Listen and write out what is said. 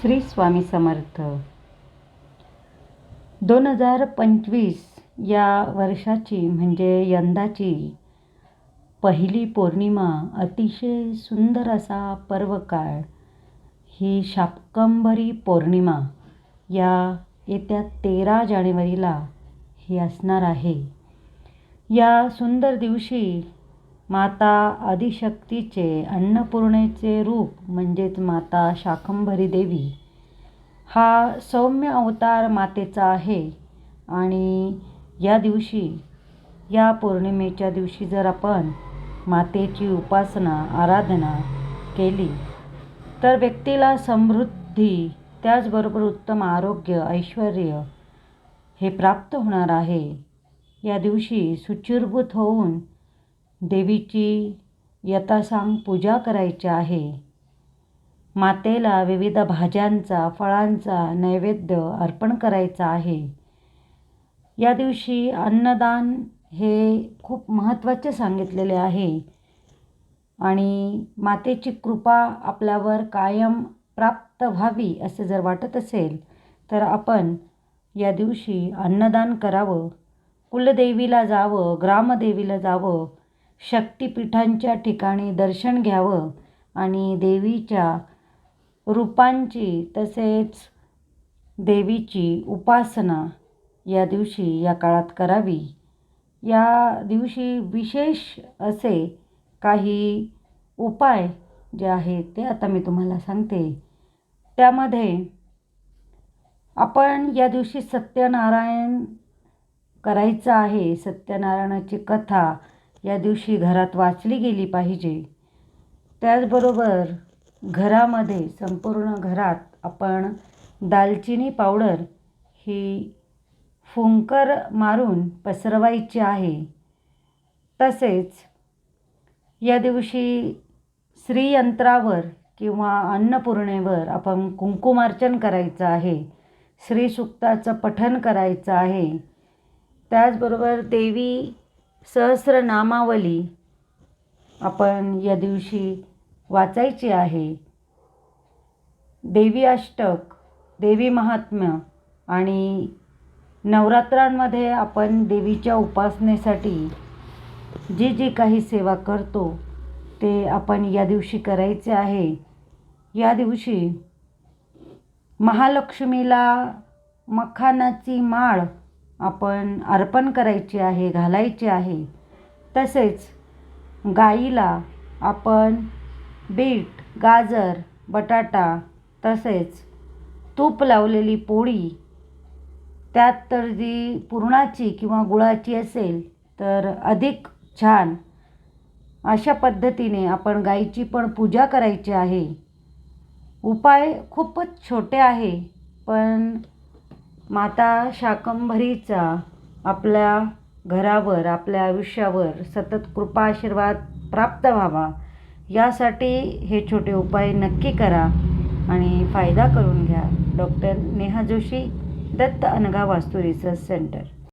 श्री स्वामी समर्थ. दोन हजार पंचवीस या वर्षाची म्हणजे यंदाची पहिली पौर्णिमा अतिशय सुंदर असा पर्वकाळ ही शापकंभरी पौर्णिमा या येत्या तेरा जानेवारीला ही असणार आहे. या सुंदर दिवशी माता आदिशक्तीचे अन्नपूर्णेचे रूप म्हणजेच माता शाकंभरी देवी. हा सौम्य अवतार मातेचा आहे आणि या दिवशी या पौर्णिमेच्या दिवशी जर आपण मातेची उपासना आराधना केली तर व्यक्तीला समृद्धी त्याचबरोबर उत्तम आरोग्य ऐश्वर हे प्राप्त होणार आहे. या दिवशी सुचिरभूत होऊन देवीची यथासांग पूजा करायची आहे. मातेला विविध भाज्यांचा फळांचा नैवेद्य अर्पण करायचा आहे. या दिवशी अन्नदान हे खूप महत्त्वाचे सांगितलेले आहे आणि मातेची कृपा आपल्यावर कायम प्राप्त व्हावी असे जर वाटत असेल तर आपण या दिवशी अन्नदान करावं. कुलदेवीला जावं ग्रामदेवीला जावं शक्तिपीठांच्या ठिकाणी दर्शन घ्यावं आणि देवीच्या रूपांची तसेच देवीची उपासना या दिवशी या काळात करावी. या दिवशी विशेष असे काही उपाय जे आहेत ते आता मी तुम्हाला सांगते. त्यामध्ये आपण या दिवशी सत्यनारायण करायचं आहे. सत्यनारायणाची कथा या दिवशी घरात वाचली गेली पाहिजे. त्याचबरोबर घरामध्ये संपूर्ण घरात आपण दालचिनी पावडर ही फुंकर मारून पसरवायची आहे. तसेच या दिवशी श्रीयंत्रावर किंवा अन्नपूर्णेवर आपण कुंकुमार्चन करायचं आहे. श्रीसुक्ताचं पठन करायचं आहे. त्याचबरोबर देवी सहस्रनामावली आपण या दिवशी वाचायची आहे. देवी अष्टक देवी महात्म्य आणि नवरात्रांमध्ये आपण देवीच्या उपासनेसाठी जी जी काही सेवा करतो ते आपण या दिवशी करायचे आहे. या दिवशी महालक्ष्मीला मखानाची माळ आपण अर्पण करायची आहे घालायची आहे. तसेच गाईला आपण बीट गाजर बटाटा तसेच तूप लावलेली पोळी त्यात तर जी पुरणाची किंवा गुळाची असेल तर अधिक छान. अशा पद्धतीने आपण गाईची पण पूजा करायची आहे. उपाय खूपच छोटे आहे पण माता शाकंभरीचा आपल्या घरावर आपल्या आयुष्यावर सतत कृपा आशीर्वाद प्राप्त व्हावा. यासाठी हे छोटे उपाय नक्की करा आणि फायदा करून घ्या. Doctor Neha Joshi Datta Anagha Vastu research centre.